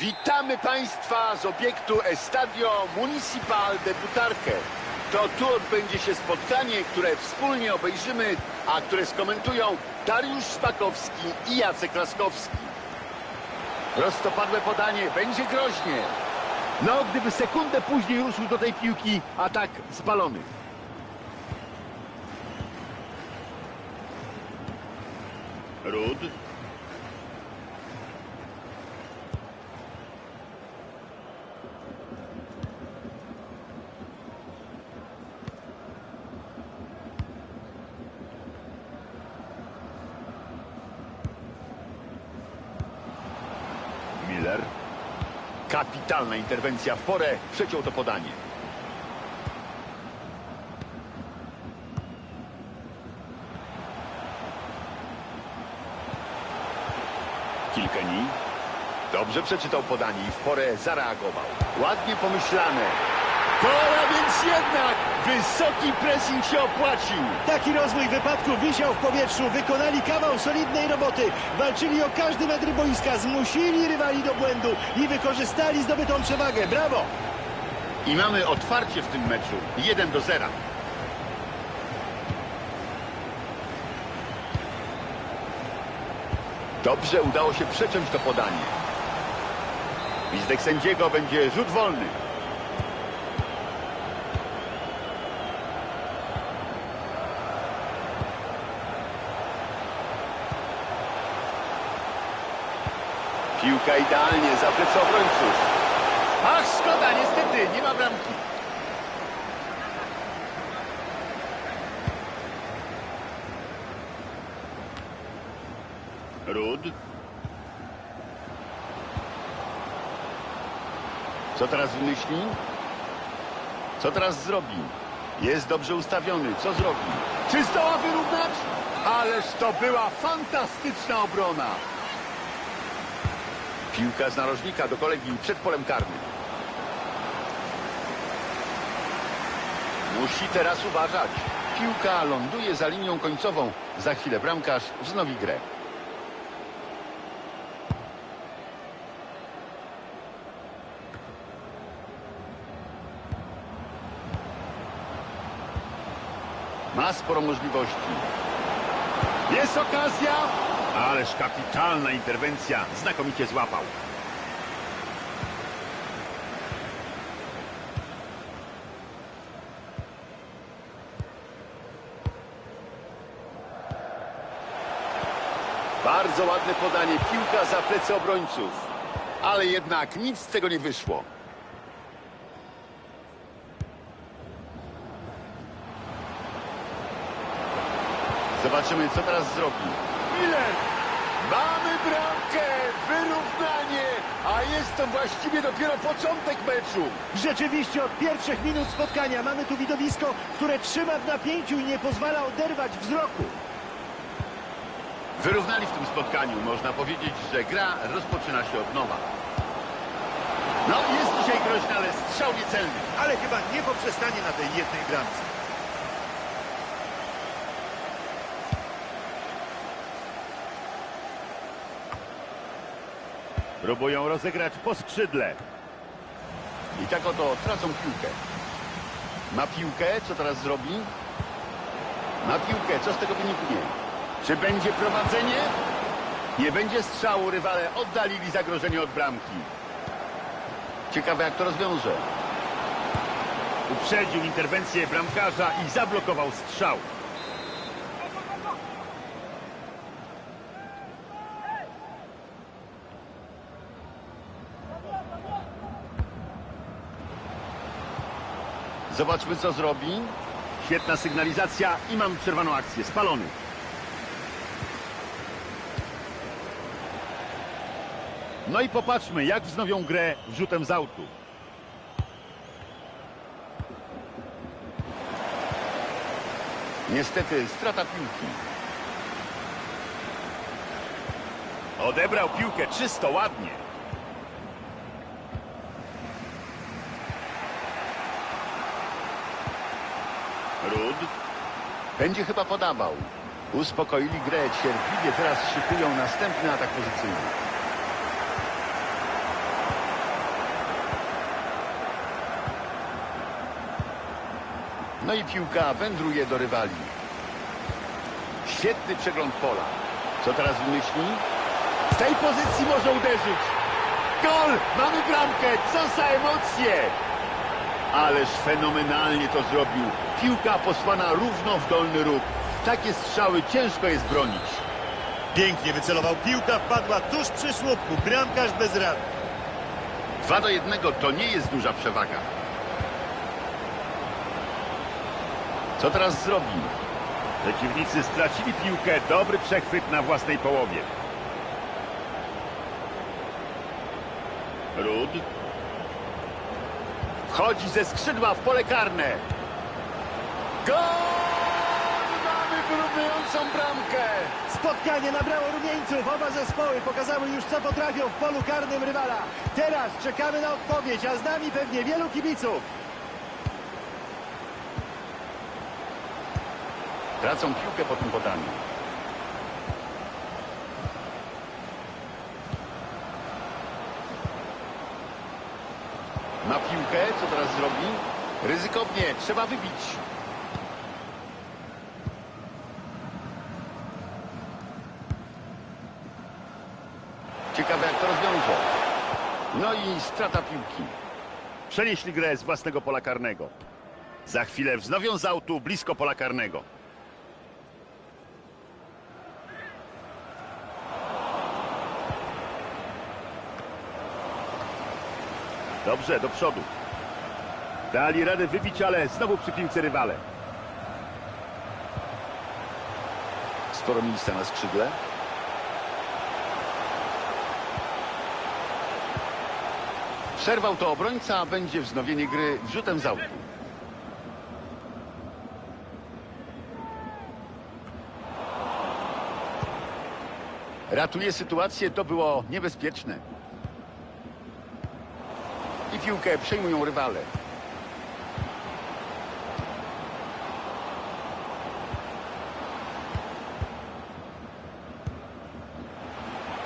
Witamy Państwa z obiektu Estadio Municipal de Butarque. To tu odbędzie się spotkanie, które wspólnie obejrzymy, a które skomentują Dariusz Szpakowski i Jacek Laskowski. Prostopadłe podanie, będzie groźnie. No, gdyby sekundę później ruszył do tej piłki, a tak spalony. Rud. Miller. Kapitalna interwencja w porę. Przeciął to podanie. Kilkeni. Dobrze przeczytał podanie i w porę zareagował. Ładnie pomyślane. Pola więc jednak wysoki pressing się opłacił. Taki rozwój wypadku wisiał w powietrzu, wykonali kawał solidnej roboty, walczyli o każdy metr boiska, zmusili rywali do błędu i wykorzystali zdobytą przewagę. Brawo! I mamy otwarcie w tym meczu. 1 do 0. Dobrze udało się przeciąć to podanie. Gwizdek sędziego będzie rzut wolny. Piłka idealnie za plecy obrońców. Ach, szkoda, niestety, nie ma bramki. Rud. Co teraz wymyśli? Co teraz zrobi? Jest dobrze ustawiony. Co zrobi? Czy zdoła wyrównać? Ależ to była fantastyczna obrona. Piłka z narożnika do kolegi przed polem karnym. Musi teraz uważać. Piłka ląduje za linią końcową. Za chwilę bramkarz wznowi grę. Ma sporo możliwości. Jest okazja! Ależ kapitalna interwencja. Znakomicie złapał. Bardzo ładne podanie. Piłka za plecy obrońców. Ale jednak nic z tego nie wyszło. Zobaczymy, co teraz zrobi. Miller! Mamy bramkę! Wyrównanie! A jest to właściwie dopiero początek meczu. Rzeczywiście od pierwszych minut spotkania mamy tu widowisko, które trzyma w napięciu i nie pozwala oderwać wzroku. Wyrównali w tym spotkaniu. Można powiedzieć, że gra rozpoczyna się od nowa. No, jest dzisiaj groźny, ale strzał niecelny. Ale chyba nie poprzestanie na tej jednej bramce. Próbują rozegrać po skrzydle. I tak oto tracą piłkę. Ma piłkę, co teraz zrobi? Ma piłkę, co z tego wyniknie? Czy będzie prowadzenie? Nie będzie strzału, rywale oddalili zagrożenie od bramki. Ciekawe jak to rozwiąże. Uprzedził interwencję bramkarza i zablokował strzał. Zobaczmy, co zrobi. Świetna sygnalizacja i mam przerwaną akcję. Spalony. No i popatrzmy, jak wznowią grę rzutem z autu. Niestety, strata piłki. Odebrał piłkę czysto, ładnie. Będzie chyba podawał. Uspokoili grę cierpliwie. Teraz szykują następny atak pozycyjny. No i piłka wędruje do rywali. Świetny przegląd pola. Co teraz wymyśli? W tej pozycji może uderzyć. Gol! Mamy bramkę! Co za emocje! Ależ fenomenalnie to zrobił. Piłka posłana równo w dolny róg. Takie strzały ciężko jest bronić. Pięknie wycelował. Piłka wpadła tuż przy słupku. Bramkarz bez rad. 2 do 1 to nie jest duża przewaga. Co teraz zrobi? Przeciwnicy stracili piłkę. Dobry przechwyt na własnej połowie. Rud. Wchodzi ze skrzydła w pole karne. Gol! Mamy wyrównującą bramkę. Spotkanie nabrało rumieńców. Oba zespoły pokazały już, co potrafią w polu karnym rywala. Teraz czekamy na odpowiedź, a z nami pewnie wielu kibiców. Tracą piłkę po tym podaniu. Ma piłkę, co teraz zrobi? Ryzykownie, trzeba wybić. Ciekawe jak to rozwiąże. No i strata piłki. Przenieśli grę z własnego pola karnego. Za chwilę wznowią z autu blisko pola karnego. Dobrze, do przodu. Dali radę wybić, ale znowu przy piłce rywale. Sporo miejsca na skrzydle. Przerwał to obrońca, a będzie wznowienie gry wrzutem z autu. Ratuje sytuację, to było niebezpieczne. I piłkę przejmują rywale.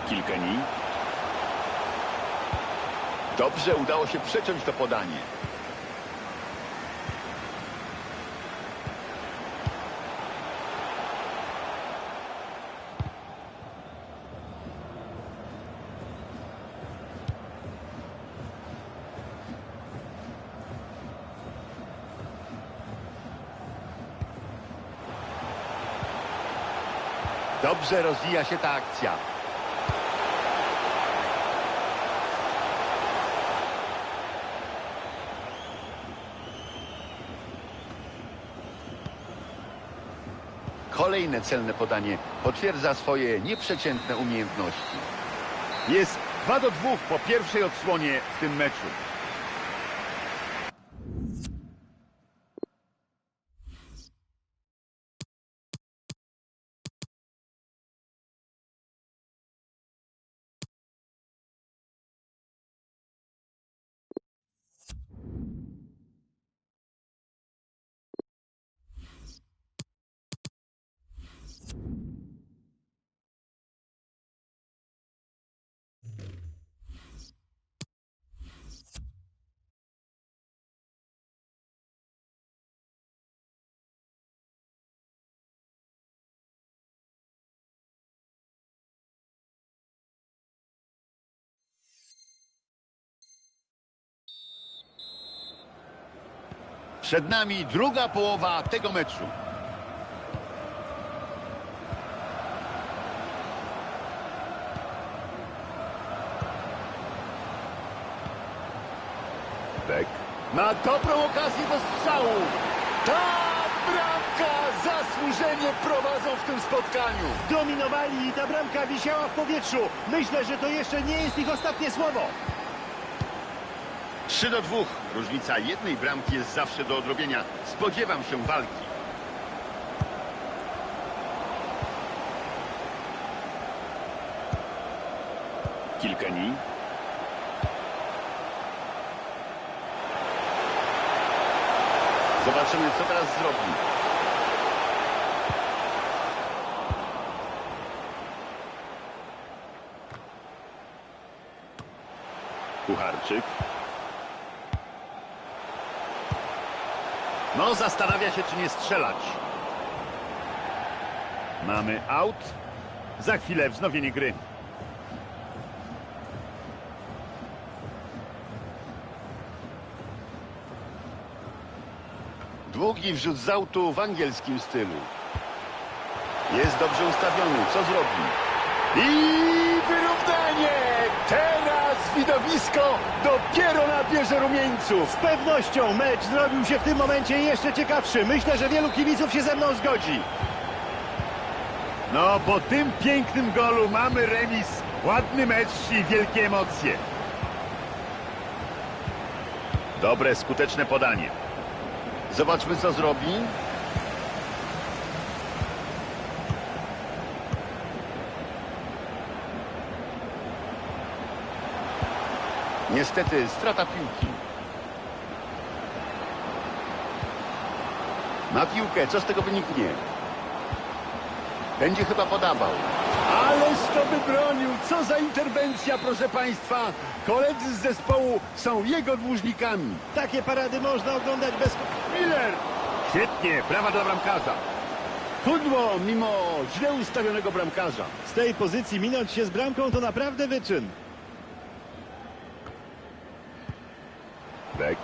Kilkeni. Dobrze udało się przeciąć to podanie. Dobrze rozwija się ta akcja. Kolejne celne podanie potwierdza swoje nieprzeciętne umiejętności. Jest 2 do 2 po pierwszej odsłonie w tym meczu. Przed nami druga połowa tego meczu. Beck. Ma dobrą okazję do strzału. Ta bramka zasłużenie prowadzą w tym spotkaniu. Dominowali i ta bramka wisiała w powietrzu. Myślę, że to jeszcze nie jest ich ostatnie słowo. 3 do 2. Różnica jednej bramki jest zawsze do odrobienia. Spodziewam się walki. Kilkeni. Zobaczymy, co teraz zrobi. Kucharczyk. No, zastanawia się, czy nie strzelać. Mamy out. Za chwilę wznowienie gry. Długi wrzut z autu w angielskim stylu. Jest dobrze ustawiony. Co zrobi? I widowisko dopiero nabierze rumieńców. Z pewnością mecz zrobił się w tym momencie jeszcze ciekawszy. Myślę, że wielu kibiców się ze mną zgodzi. No, po tym pięknym golu mamy remis. Ładny mecz i wielkie emocje. Dobre, skuteczne podanie. Zobaczmy, co zrobi. Niestety, strata piłki. Na piłkę, co z tego wyniknie? Będzie chyba podawał. Ależ to wybronił! Co za interwencja, proszę Państwa! Koledzy z zespołu są jego dłużnikami. Takie parady można oglądać bez... Miller! Świetnie, brawa dla bramkarza. Pudło mimo źle ustawionego bramkarza. Z tej pozycji minąć się z bramką to naprawdę wyczyn. Beck.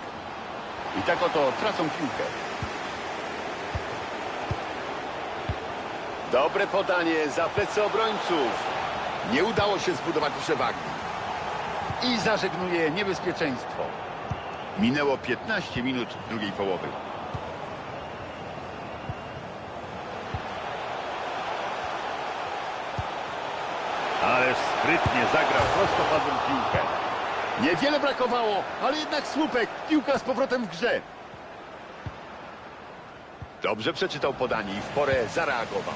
I tak oto tracą piłkę. Dobre podanie za plecy obrońców. Nie udało się zbudować przewagi. I zażegnuje niebezpieczeństwo. Minęło 15 minut drugiej połowy. Ależ sprytnie zagrał prostopadłą piłkę. Niewiele brakowało, ale jednak słupek. Piłka z powrotem w grze. Dobrze przeczytał podanie i w porę zareagował.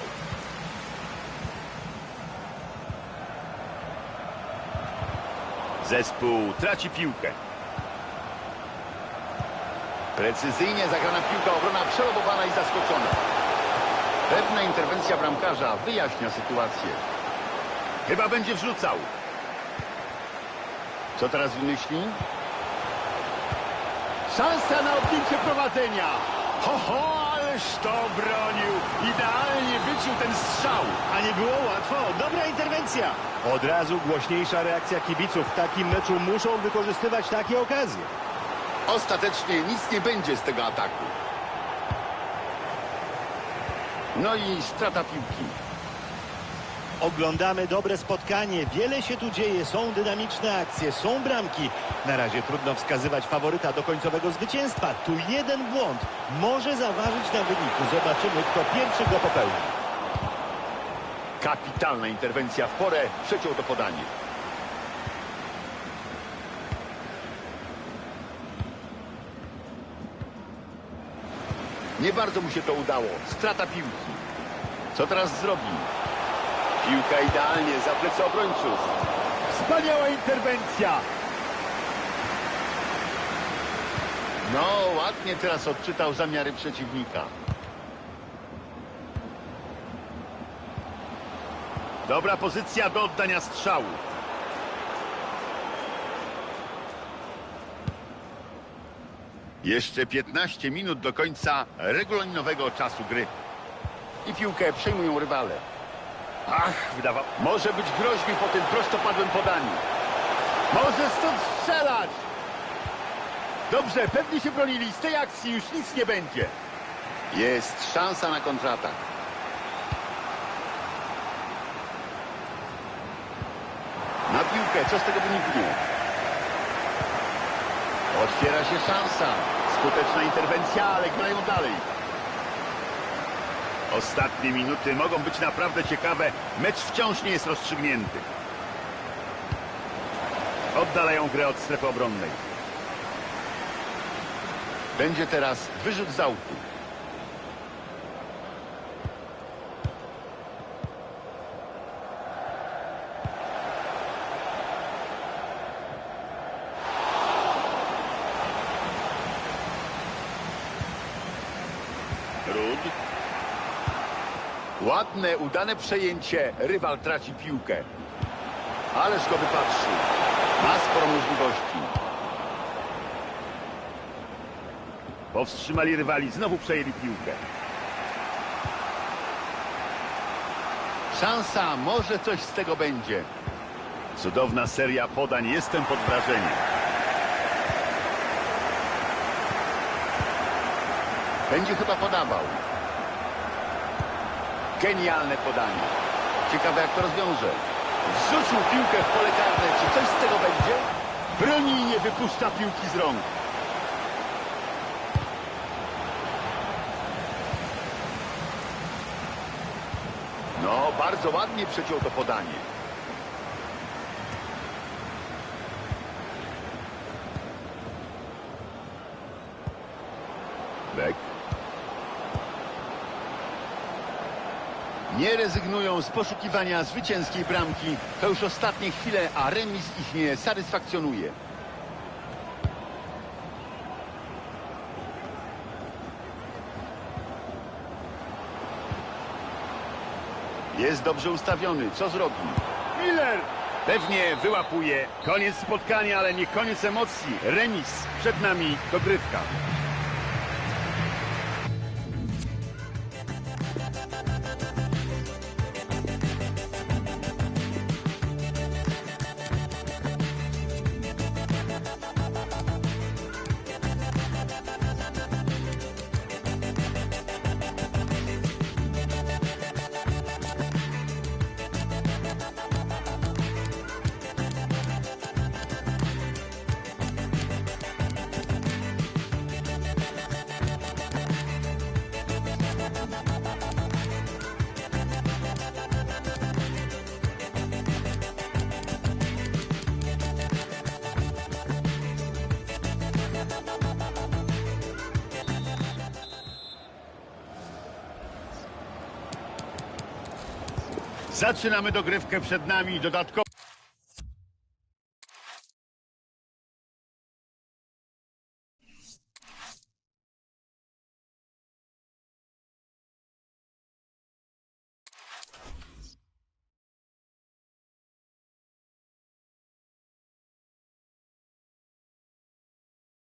Zespół traci piłkę. Precyzyjnie zagrana piłka, obrona przelobowana i zaskoczona. Pewna interwencja bramkarza wyjaśnia sytuację. Chyba będzie wrzucał. Co teraz wymyśli? Szansa na odbicie prowadzenia. Ho, ho, ależ to bronił. Idealnie wyczuł ten strzał. A nie było łatwo. Dobra interwencja. Od razu głośniejsza reakcja kibiców. W takim meczu muszą wykorzystywać takie okazje. Ostatecznie nic nie będzie z tego ataku. No i strata piłki. Oglądamy dobre spotkanie. Wiele się tu dzieje. Są dynamiczne akcje, są bramki. Na razie trudno wskazywać faworyta do końcowego zwycięstwa. Tu jeden błąd może zaważyć na wyniku. Zobaczymy, kto pierwszy go popełni. Kapitalna interwencja w porę przeciął to podanie. Nie bardzo mu się to udało. Strata piłki. Co teraz zrobi? Piłka idealnie za plecy obrońców. Wspaniała interwencja. No, ładnie teraz odczytał zamiary przeciwnika. Dobra pozycja do oddania strzału. Jeszcze 15 minut do końca regulaminowego czasu gry. I piłkę przejmują rywale. Ach, wydawał. Może być groźnie po tym prostopadłym podaniu. Może stąd strzelać! Dobrze, pewnie się bronili. Z tej akcji już nic nie będzie. Jest szansa na kontratak. Na piłkę, co z tego wyniknie? Otwiera się szansa. Skuteczna interwencja, ale grają dalej. Ostatnie minuty mogą być naprawdę ciekawe. Mecz wciąż nie jest rozstrzygnięty. Oddalają grę od strefy obronnej. Będzie teraz wyrzut z autu. Rud. Ładne, udane przejęcie. Rywal traci piłkę. Ależ go wypatrzył. Ma sporo możliwości. Powstrzymali rywali, znowu przejęli piłkę. Szansa, może coś z tego będzie. Cudowna seria podań, jestem pod wrażeniem. Będzie chyba podawał. Genialne podanie. Ciekawe jak to rozwiąże. Wrzucił piłkę w pole karne. Czy coś z tego będzie? Broni i nie wypuszcza piłki z rąk. No, bardzo ładnie przeciął to podanie. Beck. Nie rezygnują z poszukiwania zwycięskiej bramki. To już ostatnie chwile, a remis ich nie satysfakcjonuje. Jest dobrze ustawiony. Co zrobi? Miller pewnie wyłapuje. Koniec spotkania, ale nie koniec emocji. Remis. Przed nami dogrywka. Zaczynamy dogrywkę przed nami. Dodatkowo